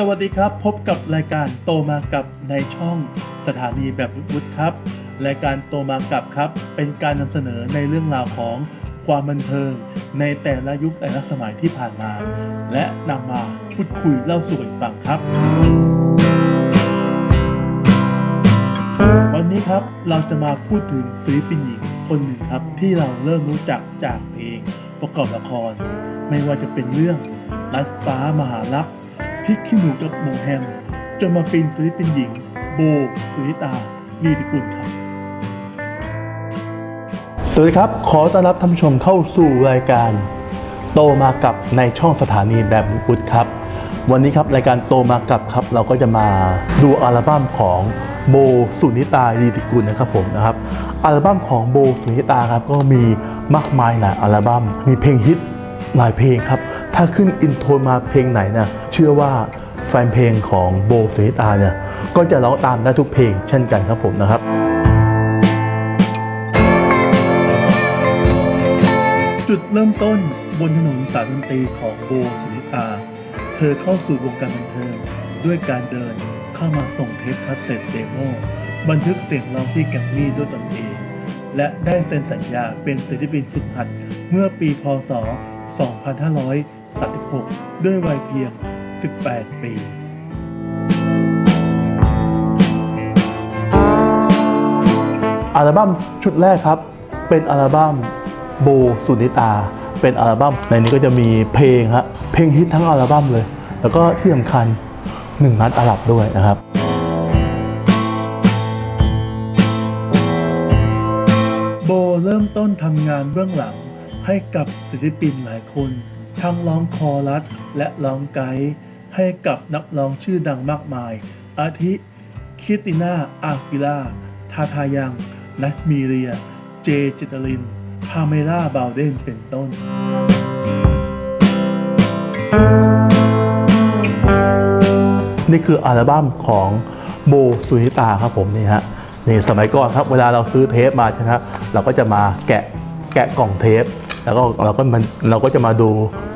สวัสดีครับ พบกับรายการโตมากับในช่องสถานีแบบวุฒิครับ รายการโตมากับครับ เป็นการนำเสนอในเรื่องราวของความบันเทิง ในแต่ละยุคแต่ละสมัยที่ผ่านมา และนำมาพูดคุยเล่าสู่กันฟังครับ วันนี้ครับเราจะมาพูดถึงศิลปินหญิงคนหนึ่งครับ ที่เราเริ่มรู้จักจากเพลงประกอบละคร ไม่ว่าจะเป็นเรื่องรัดฟ้ามหาลักษ ริกขี้หนูกับหมูแฮม จนมาเป็นศิลปินหญิง โบสุริตาลีติกุลครับ สวัสดีครับ ขอต้อนรับท่านผู้ชมเข้าสู่รายการ โตมากับในช่องสถานีแบบวุฒิครับ วันนี้ครับรายการโตมากับครับ เราก็จะมาดูอัลบั้มของโบสุนิตาลีติกุลนะครับผมนะครับอัลบั้มของโบสุนิตาครับก็มีมากมายหลายอัลบั้มมีเพลงฮิตหลายเพลงครับ ถ้าขึ้นอินโทรมาเพลงไหนนี่ยเชื่อว่าแฟนเพลงของโบสุนิตาเนี่ยก็จะร้องตามได้ทุกเพลงเช่นกันครับผมนะครับจุดเริ่มต้นบนถนนสายดนตรีของโบสุนิตา เธอเข้าสู่วงการบันเทิงด้วยการเดินเข้ามาส่งเทปคาสเซ็ตเดโมบันทึกเสียงร้องที่แกรมมี่ด้วยตนเอง และได้เซ็นสัญญาเป็นศิลปินฝึกหัดเมื่อปีพศ 2500 36 ด้วยวัยเพียง 18 ปีอัลบั้มชุดแรกครับ เป็นอัลบั้มโบสุนิตา เป็นอัลบั้มในนี้ก็จะมีเพลงฮะเพลงฮิตทั้งอัลบั้มเลย แล้วก็ที่สำคัญหนึ่งนัดอาหรับด้วยนะครับ โบเริ่มต้นทำงานเบื้องหลังให้กับศิลปินหลายคน ทั้งร้องคอรัสและร้องไกด์ให้กับนักร้องชื่อดังมากมาย อาทิ คิติน่า อากิล่า ทาทายัง นัทมีเรีย เจจิตลิน พาเมล่า บาวเดน เป็นต้น นี่คืออัลบั้มของโบสุนิตาครับผมนี่ฮะ นี่สมัยก่อนครับ เวลาเราซื้อเทปมาใช่ไหมครับ เราก็จะมาแกะแกะกล่องเทป แล้วก็เราก็มันเราก็จะมาดู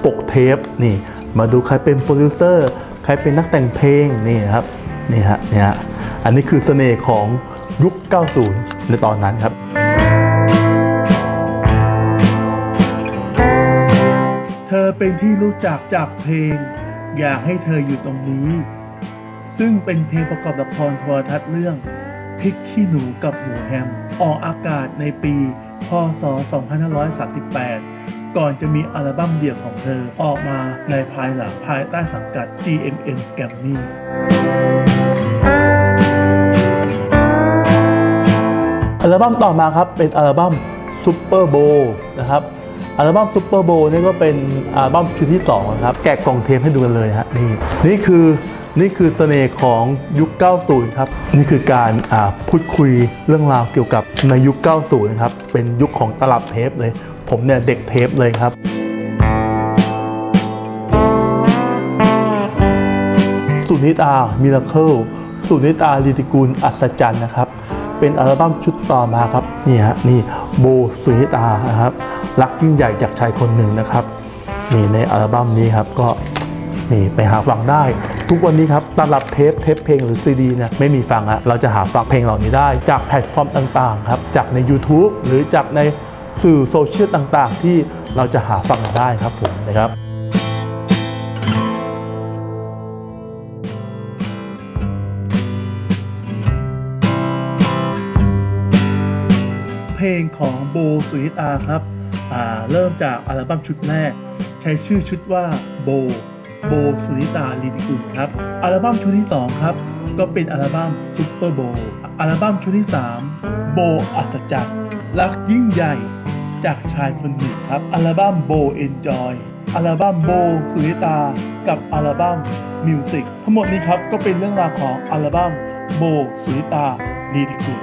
ปกเทปนี่ มาดูใครเป็นโปรดิวเซอร์ใครเป็นนักแต่งเพลงนี่ครับนี่ฮะนี่ฮะอันนี้คือเสน่ห์ของยุค 90 ในตอนนั้นครับเธอเป็นที่รู้จักจากเพลง อยากให้เธออยู่ตรงนี้ ซึ่งเป็นเพลงประกอบละครโทรทัศน์เรื่องพริกขี้หนูกับหมูแฮม ออกอากาศในปี ศ 2538 ก่อนจะมีอัลบั้มเดี่ยวของเธอออกมาในภายหลังภายใต้สังกัด GMM Grammy อัลบั้มต่อมาครับเป็นอัลบั้มซูเปอร์โบนะครับอัลบั้มซูเปอร์โบนี่ก็เป็นอัลบั้มชุดที่2ครับแกะกล่องเทปให้ดูกันเลยฮะนี่นี่คือ นี่คือเสน่ห์ของยุค 90 ครับ นี่คือการพูดคุยเรื่องราวเกี่ยวกับในยุค 90 นะครับ เป็นยุคของตลับเทปเลย ผมเนี่ยเด็กเทปเลยครับ สุนิตา มิราเคิล สุนิตาลีติกูล อัศจรรย์นะครับ เป็นอัลบั้มชุดต่อมาครับ นี่ฮะ นี่โบสุนิตานะครับ รักยิ่งใหญ่จากชายคนหนึ่งนะครับ นี่ในอัลบั้มนี้ครับ ก็นี่ไปหาฟังได้ ทุกวันนี้ครับตลับเทปเทปเพลงหรือซีดีเนี่ยไม่มีฟังอะเราจะหาฟังเพลงเหล่านี้ได้ จากแพลตฟอร์มต่างๆครับจากใน YouTube หรือจากในสื่อโซเชียลต่างๆ ที่เราจะหาฟังได้ครับผมนะครับเพลงของโบสุนิตาครับอาเริ่มจากอัลบั้มชุดแรก ใช้ชื่อชุดว่าโบ โบสุนิตาลีดิกุลครับ อัลบั้มชุดที่ 2 ครับ ก็เป็นอัลบั้มซุปเปอร์โบอัลบั้มชุดที่ 3 โบอัศจรรย์รักยิ่งใหญ่ จากชายคนหนึ่งครับ อัลบั้มโบเอนจอยอัลบั้มโบสุนิตา กับอัลบั้มมิวสิกทั้งหมดนี้ครับก็เป็นเรื่องราวของอัลบั้มโบสุนิตาลีดิกุล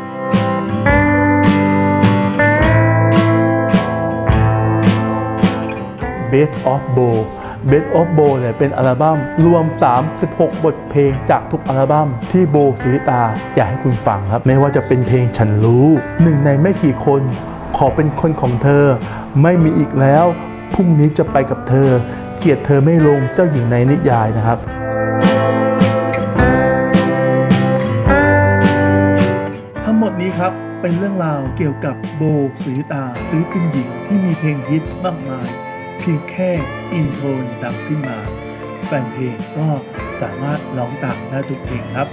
Best b e d of Bo เนี่ยเป็นอัลบั้มรวม 36 บทเพลงจากทุกอัลบั้มที่โบสุริตาอยากให้คุณฟังครับ ไม่ว่าจะเป็นเพลงฉันรู้ หนึ่งในไม่กี่คน ขอเป็นคนของเธอ ไม่มีอีกแล้วพรุ่งนี้จะไปกับเธอ เกียดเธอไม่ลงเจ้าหญิงในนิยายนะครับทั้งหมดนี้ครับเป็นเรื่องราวเกี่ยวกับโบสุริตาศิลปินหญิงที่มีเพลงฮิตมากมาย เพียงแค่อินโทรดังขึ้นมา แฟนเพลงก็สามารถร้องตามได้ทุกเพลงครับ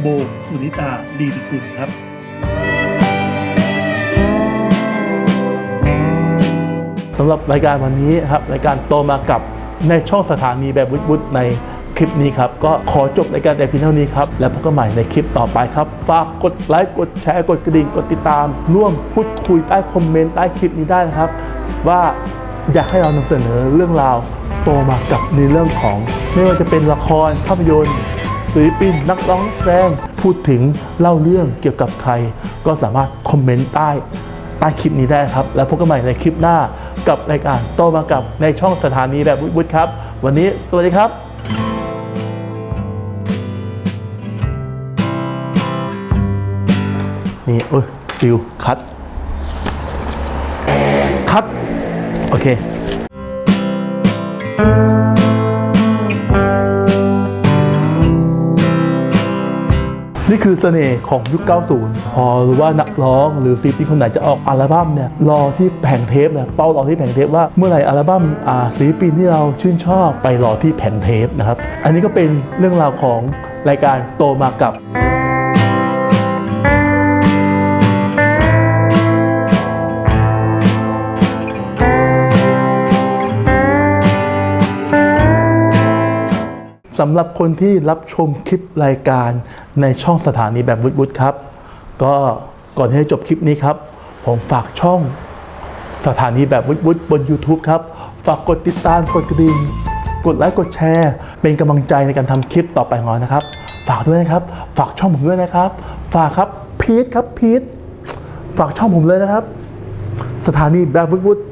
โบสุริตาลีดิกุลครับสำหรับรายการวันนี้ครับรายการโตมากับในช่องสถานีแบบวุฒิในคลิปนี้ครับก็ขอจบรายการแต่เพียงเท่านี้ครับแล้วพบกันใหม่ในคลิปต่อไปครับ ฝากกดไลค์กดแชร์กดกระดิ่งกดติดตาม ร่วมพูดคุยใต้คอมเมนต์ใต้คลิปนี้ได้นะครับ ว่า อยากให้เรานำเสนอเรื่องราวโตมากับในเรื่องของ ไม่ว่าจะเป็นละครภาพยนตร์ศิลปินนักร้องนักแสดงพูดถึงเล่าเรื่องเกี่ยวกับใคร ก็สามารถคอมเมนต์ใต้ใต้คลิปนี้ได้ครับ แล้วพบกันใหม่ในคลิปหน้ากับรายการโตมากับในช่องสถานีแบบวุฒิครับ วันนี้สวัสดีครับนี่โอ้ยฟิวคัดคัด โอเคนี่คือเสน่ห์ของยุค 90 พอรู้ว่านักร้องหรือศิลปินคนไหนจะออกอัลบั้มเนี่ย รอที่แผงเทปเนี่ยเฝ้ารอที่แผงเทปว่าเมื่อไหร่อัลบั้มอ่าศิลปินที่เราชื่นชอบไปรอที่แผ่นเทปนะครับ อันนี้ก็เป็นเรื่องราวของรายการโตมากับ สำหรับคนที่รับชมคลิปรายการในช่องสถานีแบบวุฒิครับ ก็ก่อนที่จะจบคลิปนี้ครับ ผมฝากช่องสถานีแบบวุฒิบน YouTube ครับ ฝากกดติดตามกดกระดิ่งกดไลค์กดแชร์ เป็นกำลังใจในการทำคลิปต่อไปของเรานะครับ ฝากด้วยนะครับ ฝากช่องผมด้วยนะครับ ฝากครับพีทครับพีทฝากช่องผมเลยนะครับ สถานีแบบวุฒิ